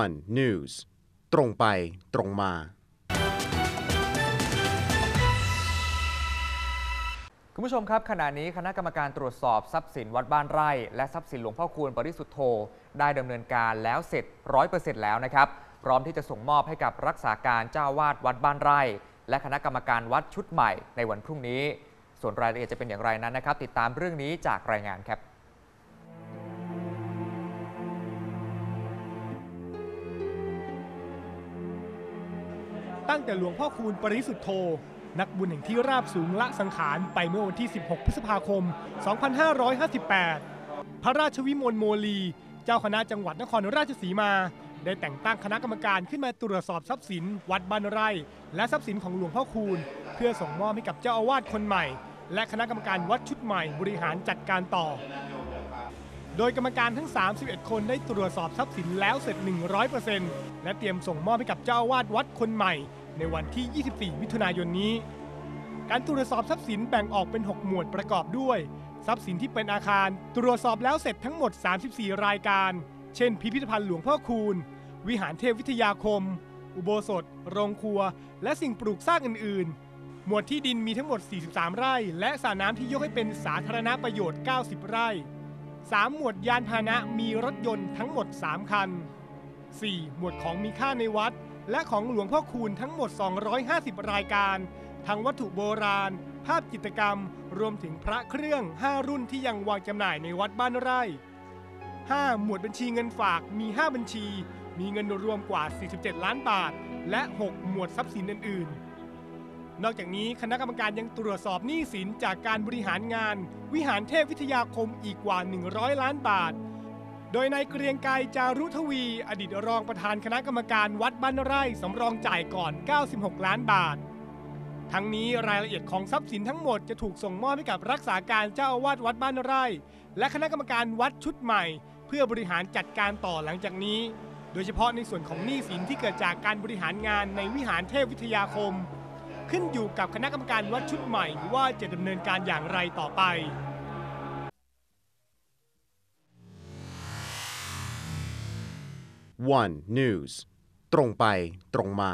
One News ตรงไปตรงมา คุณผู้ชมครับ ขณะนี้คณะกรรมการตรวจสอบทรัพย์สินวัดบ้านไร่ และทรัพย์สินหลวงพ่อคูณปริสุทธโธ ได้ดำเนินการแล้วเสร็จร้อยเปอร์เซ็นต์แล้วนะครับ พร้อมที่จะส่งมอบให้กับรักษาการเจ้าวาดวัดบ้านไร่ และคณะกรรมการวัดชุดใหม่ในวันพรุ่งนี้ ส่วนรายละเอียดจะเป็นอย่างไรนั้นนะครับ ติดตามเรื่องนี้จากรายงานครับ ตั้งแต่หลวงพ่อคูณปริสุทธโธ นักบุญแห่งที่ราบสูงละสังขารไปเมื่อวันที่ 16 พฤษภาคม 2558 พระราชวิมลโมลี เจ้าคณะจังหวัดนครราชสีมา ได้แต่งตั้งคณะกรรมการขึ้นมาตรวจสอบทรัพย์สิน วัดบ้านไร่ และทรัพย์สินของหลวงพ่อคูณ เพื่อส่งมอบให้กับเจ้าอาวาสคนใหม่ และคณะกรรมการวัดชุดใหม่บริหารจัดการต่อ โดยกรรมการทั้ง 31 คนได้ตรวจสอบทรัพย์สินแล้วเสร็จ 100%และเตรียมส่งมอบให้กับเจ้าอาวาสวัดคนใหม่ ในวันที่ 24 มิถุนายนนี้ การตรวจสอบทรัพย์สินแบ่งออกเป็น 6 หมวดประกอบด้วย ทรัพย์สินที่เป็นอาคาร ตรวจสอบแล้วเสร็จทั้งหมด 34 รายการ เช่น พิพิธภัณฑ์หลวงพ่อคูณ วิหารเทพวิทยาคม อุโบสถ โรงครัว และสิ่งปลูกสร้างอื่น ๆ หมวดที่ดินมีทั้งหมด 43 ไร่ และสระน้ำที่ยกให้เป็นสาธารณประโยชน์ 90 ไร่ 3 หมวดยานพาหนะมีรถยนต์ทั้งหมด 3 คัน 4. หมวดของมีค่าในวัด และของหลวงพ่อคูณทั้งหมด 250 รายการ ทั้งวัตถุโบราณ ภาพจิตรกรรม รวมถึงพระเครื่อง 5 รุ่นที่ยังวางจำหน่ายในวัดบ้านไร่ 5. หมวดบัญชีเงินฝากมี 5 บัญชี มีเงินรวมกว่า 47 ล้านบาท และ 6 หมวดทรัพย์สินอื่นๆ นอกจากนี้คณะกรรมการยังตรวจสอบหนี้สินจากการบริหารงาน วิหารเทพวิทยาคมอีกกว่า 100 ล้านบาท โดยนายเกรียงไกรจารุทวี อดีตรองประธานคณะกรรมการวัดบ้านไร่สำรองจ่ายก่อน 96 ล้านบาท ทั้งนี้รายละเอียดของทรัพย์สินทั้งหมดจะถูกส่งมอบให้กับรักษาการเจ้าอาวาสวัดบ้านไร่ และคณะกรรมการวัดชุดใหม่ เพื่อบริหารจัดการต่อหลังจากนี้ โดยเฉพาะในส่วนของหนี้สินที่เกิดจากการบริหารงานในวิหารเทพวิทยาคม ขึ้นอยู่กับคณะกรรมการวัดชุดใหม่ว่าจะดำเนินการอย่างไรต่อไป One News ตรงไปตรงมา